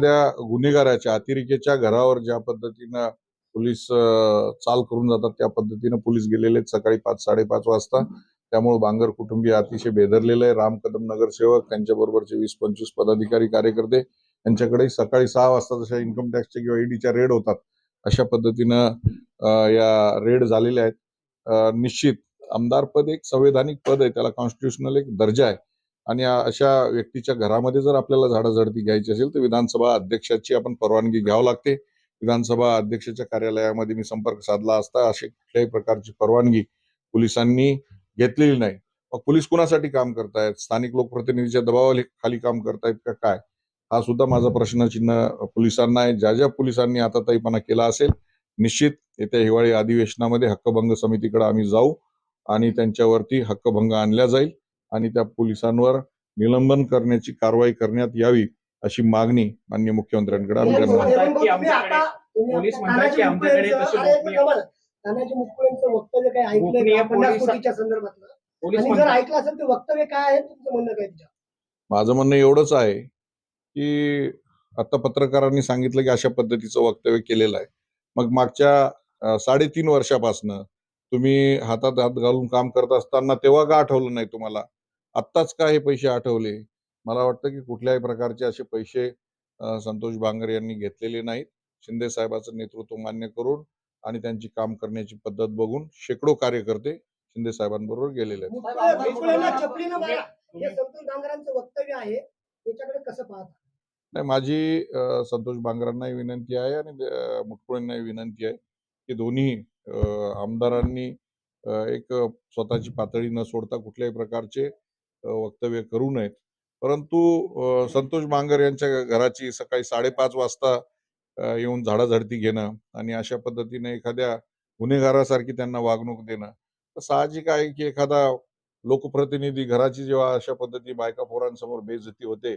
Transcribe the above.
त्या गुन्हेगाराच्या अतिरेकेच्या घरावर ज्या पद्धतीनं पोलीस चाल करून जातात त्या पद्धतीनं पोलीस गेलेले आहेत सकाळी पाच साडेपाच वाजता. त्यामुळे बांगर कुटुंबीय अतिशय बेदरलेलं आहे. राम कदम नगरसेवक त्यांच्या बरोबरचे वीस पंचवीस पदाधिकारी कार्यकर्ते यांच्याकडे सकाळी सहा वाजता जशा इन्कम टॅक्सच्या किंवा ईडीच्या रेड होतात अशा पद्धतीनं या रेड झालेल्या आहेत. निश्चित आमदार पद एक संवैधानिक पद आहे. त्याला कॉन्स्टिट्युशनल एक दर्जा आहे. आणि अशा व्यक्तीच्या घरामध्ये जर आपल्याला झाडाझडती घ्यायची असेल तर विधानसभा अध्यक्षाची आपण परवानगी घ्यावं लागते. विधानसभा अध्यक्षाच्या कार्यालयामध्ये मी संपर्क साधला असता अशी कुठल्याही प्रकारची परवानगी पोलिसांनी घेतलेली नाही. मग पोलीस कुणासाठी काम करतायत? स्थानिक लोकप्रतिनिधीच्या दबावाखाली काम करतायत का काय? हा सुद्धा माझा प्रश्नचिन्ह पोलिसांना आहे. ज्या ज्या पोलिसांनी आता ताईपणा केला असेल निश्चित येत्या हिवाळी अधिवेशनामध्ये हक्कभंग समितीकडे आम्ही जाऊ आणि त्यांच्यावरती हक्कभंग आणला जाईल. आणि त्या पोलिसांवर निलंबन करण्याची कारवाई करण्यात यावी अशी मागणी माननीय मुख्यमंत्र्यांकडे आम्ही करणार आहोत. म्हणतात की आमच्याकडे- पोलीस म्हणतात की आमच्याकडे तशी गोपनीय- तानाजी मुटकुळेंचं वक्तव्य काय ऐकलंय गोपनीय का? पन्नास पोलीस- कोटीच्या संदर्भातलं. पोलीस आणि जर म्हणतात ऐकलं असेल तर वक्तव्य काय आहे? तुमचं म्हणणं काय त्याच्यावर माझं म्हणणं एवढंच आहे की आता पत्रकारांनी सांगितलं की अशा पद्धतीचं वक्तव्य केलेलं आहे. मग मागच्या साडेतीन वर्षापासनं तुम्ही हातात हात घालून काम करत असताना तेव्हा का आठवलं नाही तुम्हाला? आत्ताच का हे पैसे आठवले? मला वाटतं की कुठल्याही प्रकारचे असे पैसे संतोष बांगर यांनी घेतलेले नाहीत. शिंदे साहेबाचं नेतृत्व मान्य करून आणि त्यांची काम करण्याची पद्धत बघून शेकडो कार्यकर्ते शिंदे साहेबांबरोबर गेलेले आहेत. हे नाही माझी संतोष बांगरांनाही विनंती आहे आणि मुटकुळेंनाही विनंती आहे की दोन्ही आमदारांनी एक स्वतःची पातळी न सोडता कुठल्याही प्रकारचे वक्तव्य करू नयेत. परंतु संतोष बांगर यांच्या घराची सकाळी साडेपाच वाजता येऊन झाडाझडती घेणं आणि अशा पद्धतीने एखाद्या गुन्हेगारासारखी त्यांना वागणूक देणं तर साहजिक आहे की एखादा लोकप्रतिनिधी घराची जेव्हा अशा पद्धती बायका पोरांसमोर बेजती होते